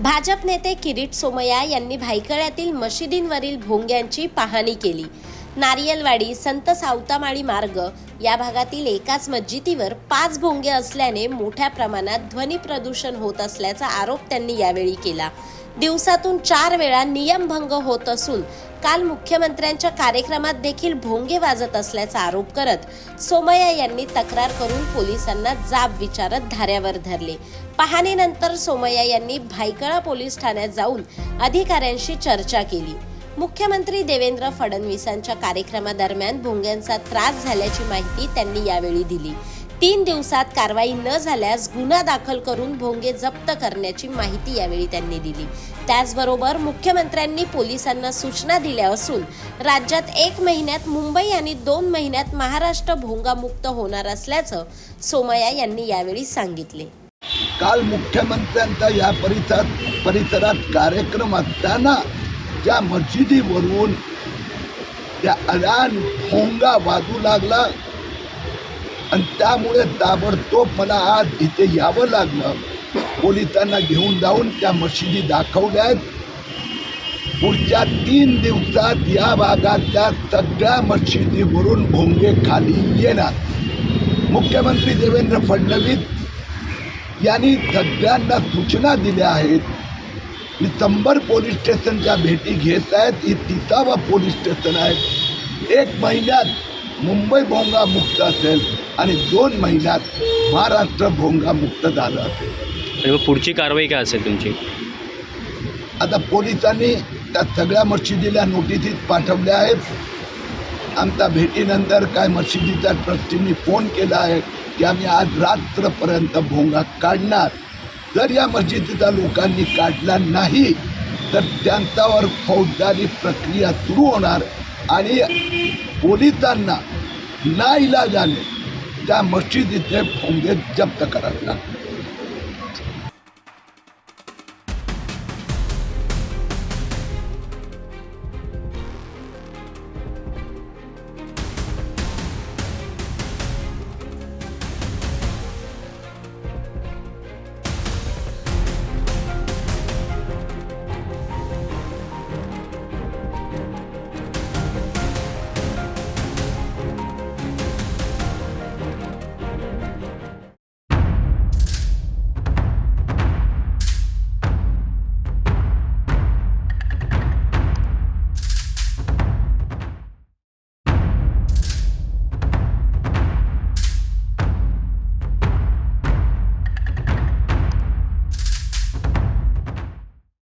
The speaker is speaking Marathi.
भाजप नेते किरीट सोमय्या यांनी भायखळ्यातील मशिदींवरील भोंग्यांची पाहणी केली. नारियलवाडी संत सावतामाळी मार्ग या भागातील एकाच मस्जिदीवर पाच भोंगे असल्याने मोठ्या प्रमाणात ध्वनी प्रदूषण होत असल्याचा आरोप त्यांनी यावेळी केला. दिवसातून चार वेळा नियमभंग होत असून काल मुख्यमंत्र्यांच्या कार्यक्रमात देखील भोंगे वाजत असल्याचा आरोप करत सोमय्या यांनी तक्रार करून पोलिसांना जाब विचारत धाऱ्यावर धरले. पाहणीनंतर सोमय्या यांनी भायखळा पोलीस ठाण्यात जाऊन अधिकाऱ्यांशी चर्चा केली. मुख्यमंत्री देवेंद्र फडणवीसांच्या कार्यक्रमादरम्यान भोंग्यांचा त्रास झाल्याची माहिती त्यांनी यावेळी दिली. तीन दिवसात कारवाई न झाल्यास गुन्हा दाखल करून भोंगे जप्त करण्याची माहिती यावेळी त्यांनी दिली. त्याचबरोबर मुख्यमंत्र्यांनी पोलिसांना सूचना दिल्या असून राज्यात एक महिन्यात मुंबई आणि दोन महिन्यात महाराष्ट्र भोंगामुक्त होणार असल्याचं सोमया यांनी यावेळी सांगितले. काल मुख्यमंत्र्यांचा या परिसरात परिसरात कार्यक्रम असताना ज्या मशिदीवरून त्या अडान भोंगा वाजू लागला आणि त्यामुळे ताबडतोब मला आज इथे यावं लागलं. पोलिसांना घेऊन जाऊन त्या मशिदी दाखवल्या आहेत पुढच्या तीन दिवसात या भागातल्या सगळ्या मशिदीवरून भोंगे खाली येणार. मुख्यमंत्री देवेंद्र फडणवीस यांनी सगळ्यांना सूचना दिल्या आहेत. मी शंभर पोलीस स्टेशनच्या भेटी घेत आहेत. ही तिसावा पोलीस स्टेशन आहे. एक महिन्यात मुंबई भोंगा मुक्त असेल. आणि दोन महिन्यात महाराष्ट्र भोंगा मुक्त झालं असेल. पुढची कारवाई काय असेल तुमची? आता पोलिसांनी त्या सगळ्या मशिदीला नोटिसीस पाठवल्या आहेत. आमच्या भेटीनंतर काय मशिदीच्या ट्रस्टींनी फोन केला आहे की आम्ही आज रात्रपर्यंत भोंगा काढणार. जर या मस्जिदीचा लोकांनी काढला नाही तर त्यांच्यावर फौजदारी प्रक्रिया सुरू होणार आणि पोलिसांना नाईलाजाने त्या मस्जिद इथे फोंगे जप्त करावे लागतील